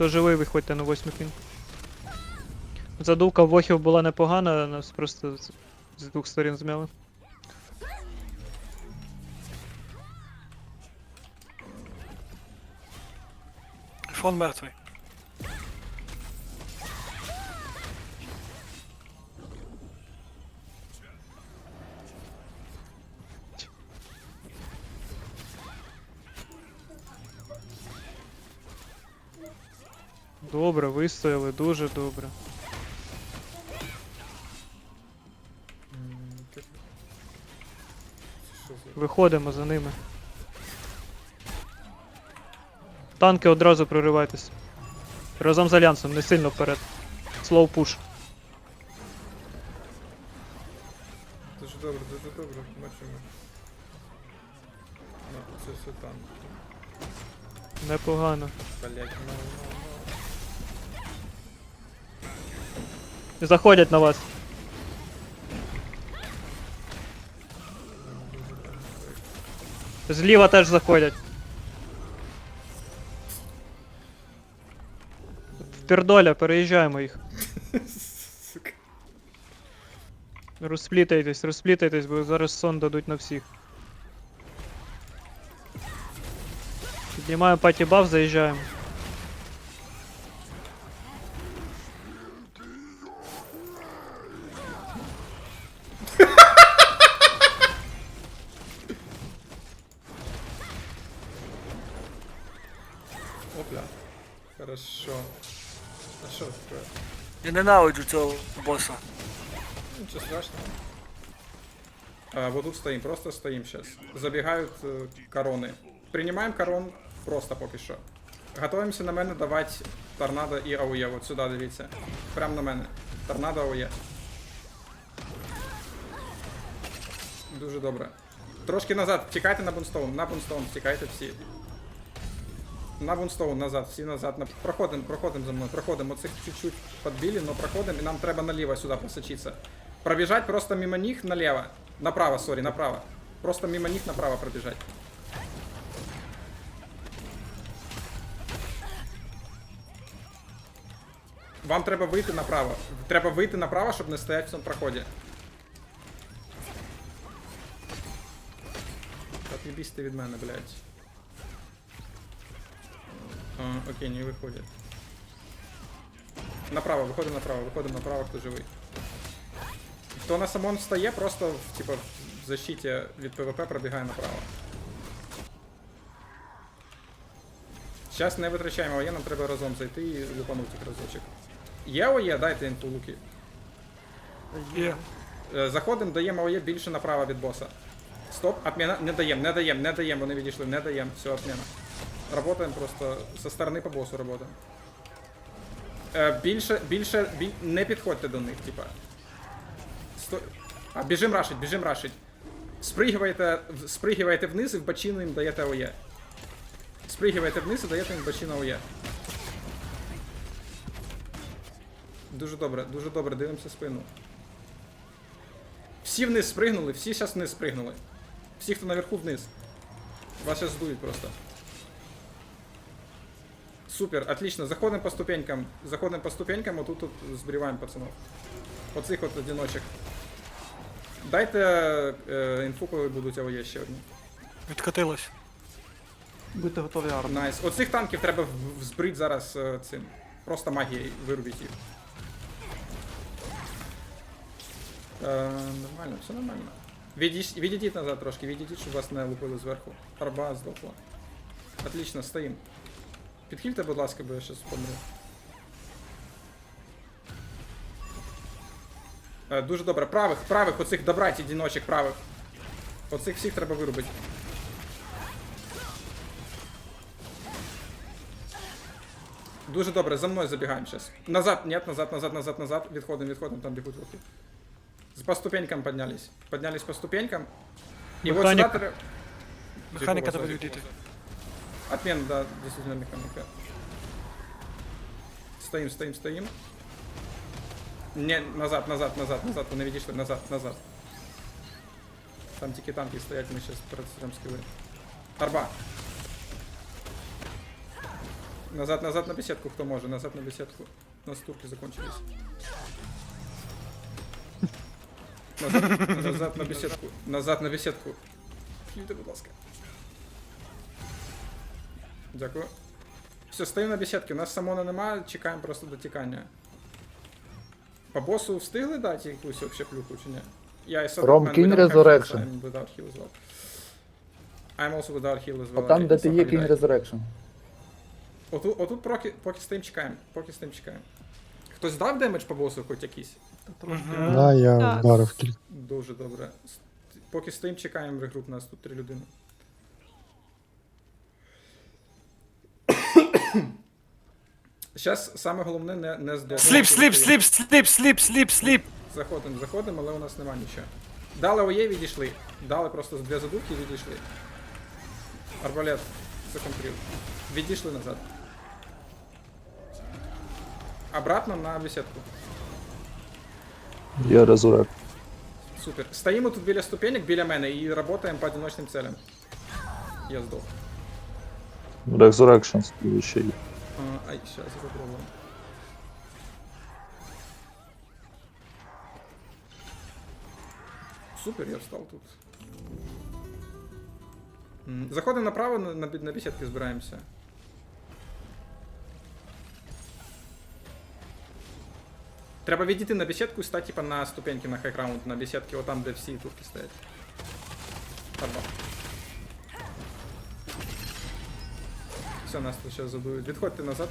Хто живий, виходьте на восьмий пін. Задувка вохів була непогана, нас просто з двох сторін змяли. Фон мертвий. Добре, вистояли, дуже добре. Виходимо за ними. Танки одразу проривайтесь. Разом з альянсом, не сильно вперед. Слоу пуш. Дуже добре, дуже добре, бачимо. Ну, це все там. Непогано. Блять, ну, Заходять на вас. Зліва теж заходять. Впердоля, переїжджаємо їх. Сука. Розплітайтесь, розплітайтесь, бо зараз сон дадуть на всіх. Піднімаємо паті баф, заїжджаємо. Хорошо. А що таке? Я ненавиджу цього боса. Ничего страшного. А, вот тут стоим, просто стоим сейчас. Забегают э, короны. Принимаем корон просто поки що. Готовимося на мене давати торнадо і АУЄ. От сюди дивіться. Прям на мене. Торнадо АУЄ. Дуже добре. Трошки назад. Втікайте на бунстоун. На бунстоун втікайте всі. На бунстоун назад, всі назад. На... Проходимо, проходимо за мною, проходимо. Оцих чуть-чуть подбили, но проходимо і нам треба наліво сюди просочитися. Пробіжать просто мимо них наліво. Направо, сорі, направо. Просто мимо них направо пробіжать. Вам треба вийти направо. Треба вийти направо, щоб не стояти в цьому проході. От'єбісь ти від мене, блядь. А, окей, не виходять. Направо, виходимо направо, виходимо направо, хто живий. Хто на самон встає, просто типа, в защиті від ПВП пробігає направо. Зараз не витрачаємо ОЄ, нам треба разом зайти і лупанути їх разочок. Є ОЄ, дайте інфу луки. Є. Е, Заходимо, даємо ОЄ більше направо від боса. Стоп, отмена. Не даємо, не даємо, не даємо, вони відійшли, не даємо, все, отмена. Работаем просто со сторони по босу работаем. Е, більше, більше, біль... не підходьте до них, типа. Сто... А, біжим рашить, біжим рашить. Спригивайте, спригивайте вниз і в бочину їм даєте ОЄ. Спригивайте вниз і даєте їм в бочину ОЄ. Дуже добре, дуже добре, дивимося спину. Всі вниз спригнули, всі зараз вниз спригнули. Всі, хто наверху вниз. Вас сейчас здують просто. Супер, отлично. Заходимо по ступенькам. Заходимо по ступенькам, отут тут зберігаємо пацанов. Оцих от одиночок. Дайте е, інфу, коли будуть АОЄ ще одні. Відкатилось. Будьте готові армію. Найс. Оцих танків треба в- взбрить зараз е, цим. Просто магією вирубіть їх. Е, нормально, все нормально. Відійш- Відійдіть назад трошки, відійдіть, щоб вас не лупили зверху. Арба здохла. Отлично, стоїм. Підхильте, будь ласка, бо я щас помру. Е, дуже добре. Правих, правих, оцих добрать одиночок правих. Оцих всіх треба вирубити. Дуже добре, за мною забігаємо зараз. Назад, нет, назад, назад, назад, назад. Відходимо, відходимо, там бігуть руки. По ступенькам поднялись. Поднялись по ступенькам. І от Механік. сюди треба... Механіка треба відійти. Отмен, да, действительно механика. Стоим, стоим, стоим. Не, назад, назад, назад, назад, вони відійшли, назад, назад. Там тільки танки стоять, ми зараз перестрем скили. Арба. Назад, назад на беседку, кто может, назад на беседку. У нас турки закончились. Назад, назад на беседку. Назад на беседку. Хіліте, будь ласка. Дякую. Все, стоїмо на беседці. У нас самона немає, чекаємо просто до тікання. По босу встигли дати якусь вообще плюху чи ні? Я і Ром, кинь Resurrection. I'm without heal as well. I'm also without heal as well. От там, I де ти є, suck кінь die. Отут, отут поки, поки стоїм чекаємо. Поки стоїм чекаємо. Хтось дав демедж по босу хоч якийсь? Да, я Так. вдарив кілька. Дуже добре. С- Поки стоїм чекаємо регруп, нас тут три людини. Зараз саме головне не, не здохнути. Сліп, сліп, сліп, сліп, сліп, сліп, сліп. Заходимо, заходимо, але у нас нема нічого. Дали ОЄ, відійшли. Дали просто дві задувки і відійшли. Арбалет законтрив. Відійшли назад. Обратно на беседку. Є Resurrect. Супер. Стоїмо тут біля ступенек, біля мене і працюємо по одиночним целям. Я здох. Resurrection ще є. А, ай, сейчас я попробую. Супер, я встал тут. М, Заходимо направо, на, на, бі- на беседки збираємося. Треба відійти на беседку і стати типа на ступеньки на хайграунд, на беседки, отам, де всі турки стоять. Арба. Все, нас тут зараз задують. Відходьте назад.